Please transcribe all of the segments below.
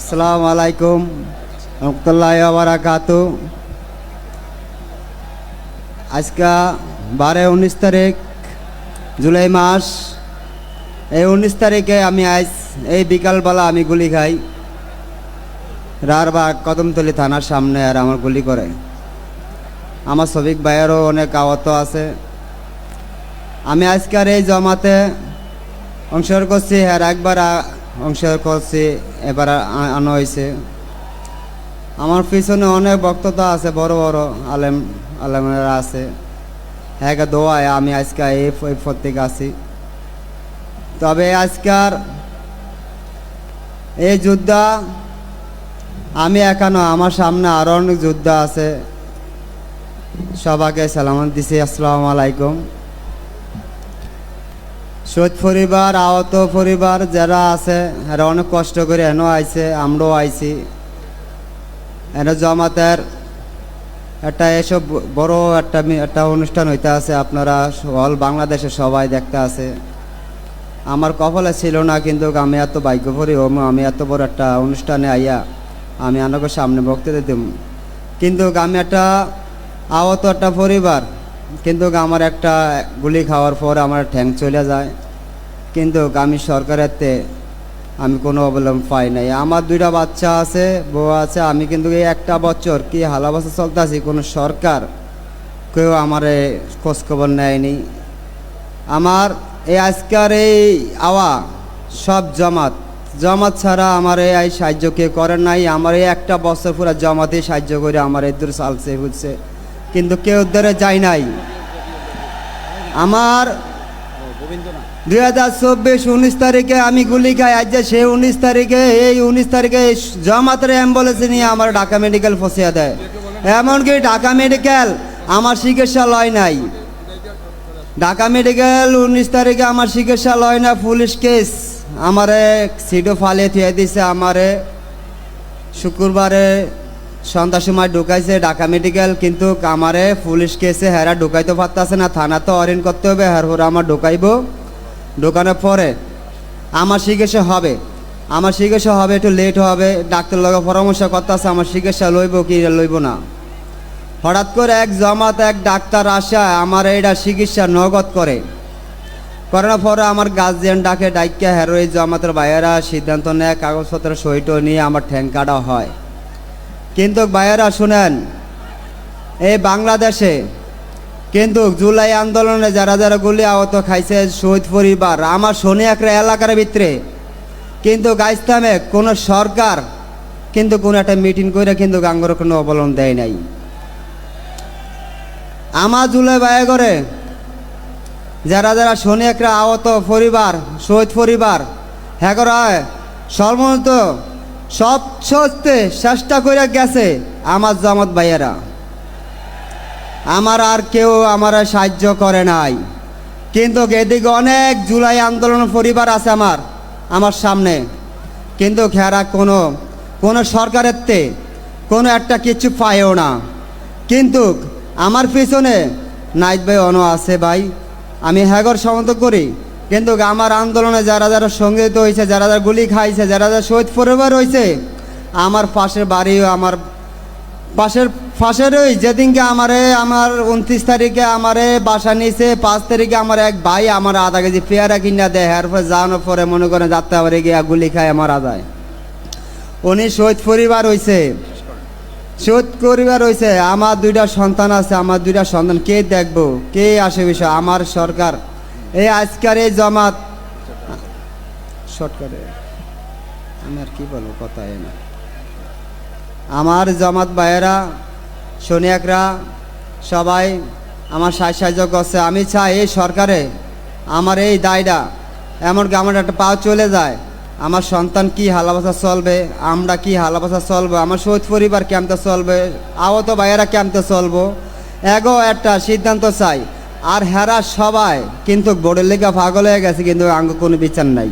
আসসালামু আলাইকুম রহমতুল্লাহ বারাকাতু আজকা বারো উনিশ তারিখ জুলাই মাস। এই উনিশ তারিখে আমি আজ এই বিকালবেলা আমি গুলি খাই। রারবাগ কদমতলি থানার সামনে আর আমার গুলি করে। আমার সবিক ভাইয়েরও অনেক আহত আছে। আমি আজকের এই জমাতে অংশগ্রহণ করছি আর একবার অংশগ্রহণ করছি, এবার আনা হয়েছে। আমার পিছনে অনেক বক্ততা আছে, বড় বড় আলেম, আলেমরা আছে। হ্যাঁ দোয়ায় আমি আজকে এই এই প্রত্যেক আছি। তবে আজকার এই যোদ্ধা, আমি একানো আমার সামনে আরও অনেক যোদ্ধা আছে। সবাইকে সালাম দিছি, আসসালামু আলাইকুম। শহীদ পরিবার, আহত পরিবার যারা আছে, এরা অনেক কষ্ট করে এনও আইছে, আমরাও আইছি। এনে জমাতের একটা এসব বড় একটা একটা অনুষ্ঠান হইতে আছে, আপনারা অল বাংলাদেশে সবাই দেখতে আছে। আমার কপালে ছিল না, কিন্তু আমি এত ভাগ্য করি ও আমি এত বড় একটা অনুষ্ঠানে আইয়া আমি আনকে সামনে বক্তৃতা দিব কিন্তু আমি একটা আহত একটা পরিবার, কিন্তু আমার একটা গুলি খাওয়ার পর আমার ঠ্যাং চলে যায়। কিন্তু আমি সরকারের তে আমি কোনো অবলম্বন পাই নাই। আমার দুইটা বাচ্চা আছে, বউ আছে, আমি কিন্তু এই একটা বছর কি হালাবাসা চলতে আছি কোনো সরকার কেউ আমার খোঁজখবর নেয়নি। আমার এই আজকের এই আওয়া সব জমাত জমাত ছাড়া আমার এই সাহায্য কেউ করেন নাই। আমার এই একটা বছর পুরো জমাতেই সাহায্য করে আমার এই দূর চালছে, বুঝছে। কিন্তু কেউ ধরে যায় নাই। আমার দুই হাজার চব্বিশ উনিশ তারিখে আমি গুলি খাই। আজ যে সেই উনিশ তারিখে, এই উনিশ তারিখে জমাতের অ্যাম্বুলেন্সে নিয়ে আমার ঢাকা মেডিকেল ফসিয়া দেয়। এমনকি ঢাকা মেডিকেল আমার চিকিৎসা লয় নাই। ঢাকা মেডিকেল উনিশ তারিখে আমার চিকিৎসা লয় না, পুলিশ কেস আমারে সিটও ফালিয়ে থুয়ে দিছে, আমারে শুক্রবারে সন্ধ্যার সময় ঢুকাইছে ঢাকা মেডিকেল, কিন্তু আমারে পুলিশ কেসে হেরা ঢুকাইতে পারতেছে না। থানা তো অরিন করতে হবে হেরপর আমার ঢুকাইব। ঢুকানোর পরে আমার চিকিৎসা হবে। আমার চিকিৎসা হবে, একটু লেট হবে। ডাক্তার লগে পরামর্শ করতেছে, আমার চিকিৎসা লইব কি লইব না। হঠাৎ করে এক জমাত, এক ডাক্তার আসা আমার এটা চিকিৎসা নগদ করে। করার পরে আমার গার্জিয়ান ডাকে ডাইকা হেরো এই জমাতের বাইরা সিদ্ধান্ত নেয়, কাগজপত্র সহিত নিয়ে আমার ঠ্যাং কাটা হয়। কিন্তু বাইরা শুনেন, এই বাংলাদেশে কিন্তু জুলাই আন্দোলনে যারা যারা গুলি আহত খাইছে, শহীদ পরিবার, আমার শনি একটা এলাকার ভিতরে, কিন্তু গাইস্তামে কোনো সরকার কিন্তু কোনো একটা মিটিং করে কিন্তু গাঙ্গর কোনো অবলম্বন দেয় নাই। আমার জুলাই বায়ে করে যারা যারা শনি একটা আহত পরিবার, শহীদ পরিবার হ্যাঁ করা হয় সর্বমত সব সস্তে চেষ্টা করে গেছে আমার জামাত ভাইয়েরা। আমার আর কেউ আমার সাহায্য করে নাই। কিন্তু এদিকে অনেক জুলাই আন্দোলন পরিবার আছে আমার আমার সামনে। কিন্তু খেরা কোনো কোনো সরকারের তে কোনো একটা কিছু পায়ও না। কিন্তু আমার পিছনে নাইট ভাই অন আছে ভাই। আমি হ্যাগর সমর্থন করি। কিন্তু আমার আন্দোলনে যারা যারা সংগীত হয়েছে যারা যারা গুলি খাইছে, যারা যারা শহীদ পরিবার হয়েছে আমার পাশের বাড়িও আমার পাশের ওই যেদিনকে আমারে, আমার উনত্রিশ তারিখে আমারে বাসা নিয়েছে পাঁচ তারিখে আমার এক ভাই আমার আধা কেজি পেয়ারা কিনা দেয় এরপরে যাওয়ানোর পরে মনে করেন যাত্রা পারে গিয়া গুলি খায় আমার আদায়। উনি শহীদ পরিবার হয়েছে শহীদ পরিবার হয়েছে আমার দুইটা সন্তান আছে, আমার দুইটা সন্তান, কে দেখব, কে আসে বিষয়, আমার সরকার এই আজকের এই জমাত। শর্টকাটে আর কি বলব কথা এ না আমার জমাত ভাইয়েরা সোনিয়াকরা সবাই আমার সাহায্য সাহায্য করছে। আমি চাই এই সরকারে আমার এই দায়টা, এমনকি আমার একটা পাও চলে যায়। আমার সন্তান কি হালাবাসা চলবে, আমরা কি হালাবাসা চলবে, আমার শহীদ পরিবার কেমতে চলবে, আহত ভাইয়েরা কেমতে চলবো, এগো একটা সিদ্ধান্ত চাই। আর হেরা সবাই, কিন্তু বোর্ডের লেখা পাগল হয়ে গেছে, কিন্তু আঙ্গ কোনো বিচার নাই।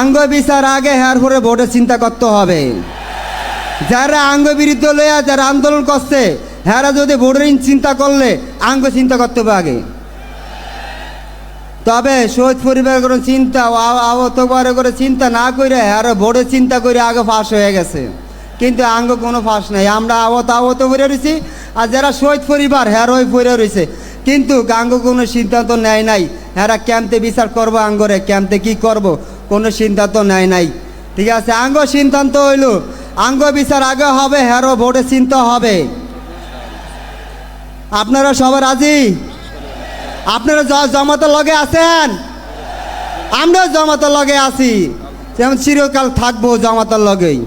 আঙ্গ বিচার আগে হের করে ভোটের চিন্তা করতে হবে। যারা আঙ্গ বিরুদ্ধ লইয়া যারা আন্দোলন করছে, হেরা যদি ভোটের চিন্তা করলে আঙ্গ চিন্তা করতে হবে আগে। তবে শহীদ পরিবার কোনো চিন্তা আহত করে চিন্তা না করে আরও বোর্ডে চিন্তা করে আগে ফাঁস হয়ে গেছে। কিন্তু আঙ্গ কোনো ফাঁস নেই। আমরা আহত আহত করে রয়েছি, আর যারা শহীদ পরিবার হ্যার ওই পরে রয়েছে। কিন্তু আঙ্গ কোনো সিদ্ধান্ত নেয় নাই। হ্যারা ক্যাম্পে বিচার করব আঙ্গরে, ক্যাম্পে কি করব কোনো সিদ্ধান্ত নেয় নাই। ঠিক আছে, আঙ্গ সিদ্ধান্ত হইল, আঙ্গ বিচার আগে হবে হ্যারো ভোটে চিন্তা হবে। আপনারা সবাই রাজি? আপনারা জ- জমাতের লগে আছেন? আমরাও জমাতের লগে আছি। যেমন চিরকাল থাকব জমাতের লগেই।